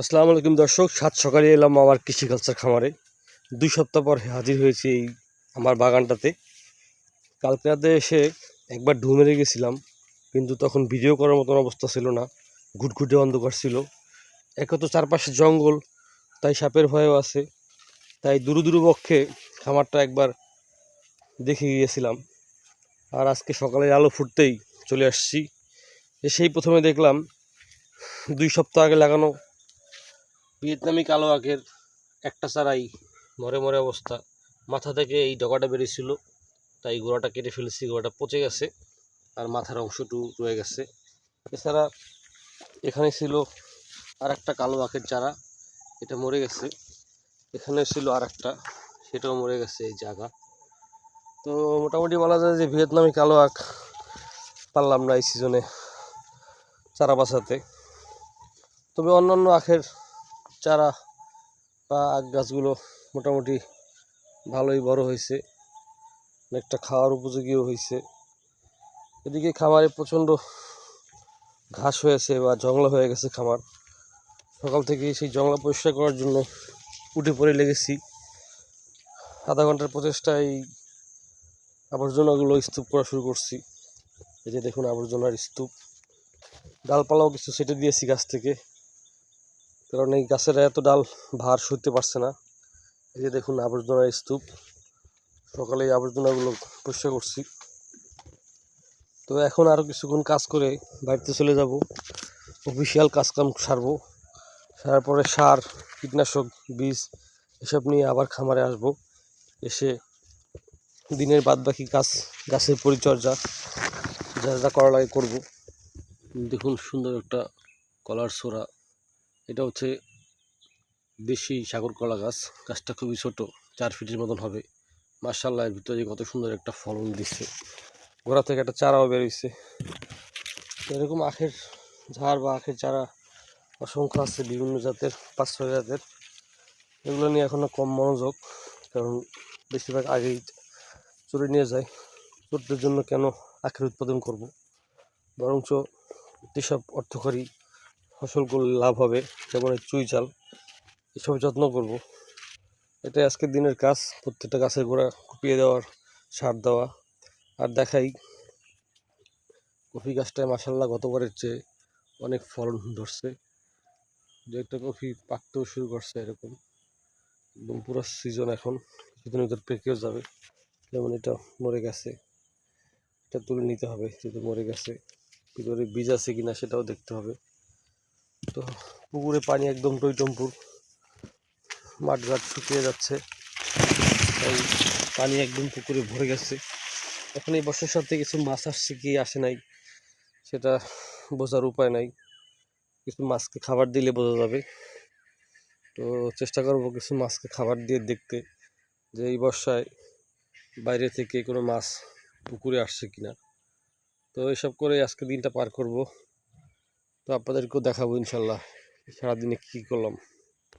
আসসালামু আলাইকুম দর্শক, সাত সকালে এলাম আমার কৃষি কালচার খামারে। দুই সপ্তাহ পর হাজির হয়েছি এই আমার বাগানটাতে। কালকে রাতে এসে একবার ঢু মেরে গেছিলাম, কিন্তু তখন ভিডিও করার মতন অবস্থা ছিল না, ঘুটঘুটে অন্ধকার ছিল। এক তো চারপাশে জঙ্গল, তাই সাপের ভয়ও আছে। তাই দূর পক্ষে খামারটা একবার দেখে গিয়েছিলাম। আর আজকে সকালে আলো ফুটতেই চলে আসছি। এসেই প্রথমে দেখলাম, দুই সপ্তাহ আগে লাগানো ভিয়েতনামি কালো আখের একটা চারাই মরে মরে অবস্থা। মাথা থেকে এই ডগাটা বেরিয়েছিল, তাই গোড়াটা কেটে ফেলেছি, গোড়াটা পচে গেছে আর মাথার অংশটু রয়ে গেছে। এছাড়া এখানে ছিল আর একটা কালো আখের চারা, এটা মরে গেছে। এখানে ছিল আর একটা সেটাও মরে গেছে এই জায়গা। তো মোটামুটি বলা যায় যে ভিয়েতনামি কালো আখ পারলাম না এই সিজনে চারা বাঁচাতে। তবে অন্যান্য আখের চারা বা আখ গাছগুলো মোটামুটি ভালোই বড় হয়েছে। অনেকটা খাওয়ার উপযোগীও হয়েছে। এদিকে খামারে প্রচণ্ড ঘাস হয়েছে বা জংলা হয়ে গেছে খামার। সকাল থেকে সেই জংলা পরিষ্কার করার জন্য উঠে পড়ে লেগেছি। আধা ঘণ্টার প্রচেষ্টায় আবর্জনাগুলো স্তূপ করা শুরু করছি। এই যে দেখুন, আবর্জনার স্তূপ। ডালপালাও কিছু সেটে দিয়েছি গাছ থেকে। কারণ এই গাছের এত ডাল ভার সইতে পারছে না। এই যে দেখুন আবর্জনার স্তূপ। সকালে এই আবর্জনাগুলো পরিষ্কার করছি। তো এখন আরও কিছুক্ষণ কাজ করে বাড়িতে চলে যাব। অফিসিয়াল কাজকাম সারবো। সারার পরে সার, কীটনাশক, বীজ এসব নিয়ে আবার খামারে আসব। এসে দিনের বাদ বাকি কাজ, গাছের পরিচর্যা, যা যা করা লাগে করব। দেখুন সুন্দর একটা কলার সোরা। এটা হচ্ছে দেশি সাগর কলা গাছ। গাছটা খুবই ছোট, চার ফিটের মতন হবে। মার্শাল্লাহ এর ভিতরে কত সুন্দর একটা ফলন দিচ্ছে। গোড়া থেকে একটা চারাও বেরোইছে এরকম আখের ঝাড় বা আখের চারা অসংখ্য আছে, বিভিন্ন জাতের, পাঁচ ছয় জাতের। এগুলো নিয়ে এখনও কম মনোযোগ, কারণ বেশিরভাগ আগেই চুরি নিয়ে যায়। চোরদের জন্য কেন আখের উৎপাদন করব? বরঞ্চ যেসব অর্থকরী ফসল করলে লাভ হবে, যেমন চুই চাল, এসব যত্ন করব। এটাই আজকের দিনের কাজ, প্রত্যেকটা গাছের গোড়া কুপিয়ে দেওয়ার সার দেওয়া। আর দেখাই, কফি গাছটায় মাসাল্লাহ গতবারের চেয়ে অনেক ফলন ধরছে। দু একটা কফি পাকতেও শুরু করছে এরকম, একদম পুরো সিজন এখন কিছুদিনের ভিতর পেকেও যাবে। যেমন এটা মরে গেছে, এটা তুলে নিতে হবে যেহেতু মরে গেছে, ভিতরে বীজ আছে কিনা সেটাও দেখতে হবে। তো পুকুরে পানি একদম টইটম্পুর। মাঠঘাট শুকিয়ে যাচ্ছে। তাই পানি একদম পুকুরে ভরে গেছে। এখন এই বর্ষার সাথে কিছু মাছ আসছে কি আসে নাই, সেটা বোঝার উপায় নাই। কিছু মাছকে খাবার দিলে বোঝা যাবে। তো চেষ্টা করব কিছু মাছকে খাবার দিয়ে দেখতে, যে এই বর্ষায় বাইরে থেকে কোনো মাছ পুকুরে আসছে কিনা। তো এসব করে আজকে দিনটা পার করব। তো আপনাদেরকেও দেখাবো ইনশাল্লাহ সারাদিনে কী করলাম।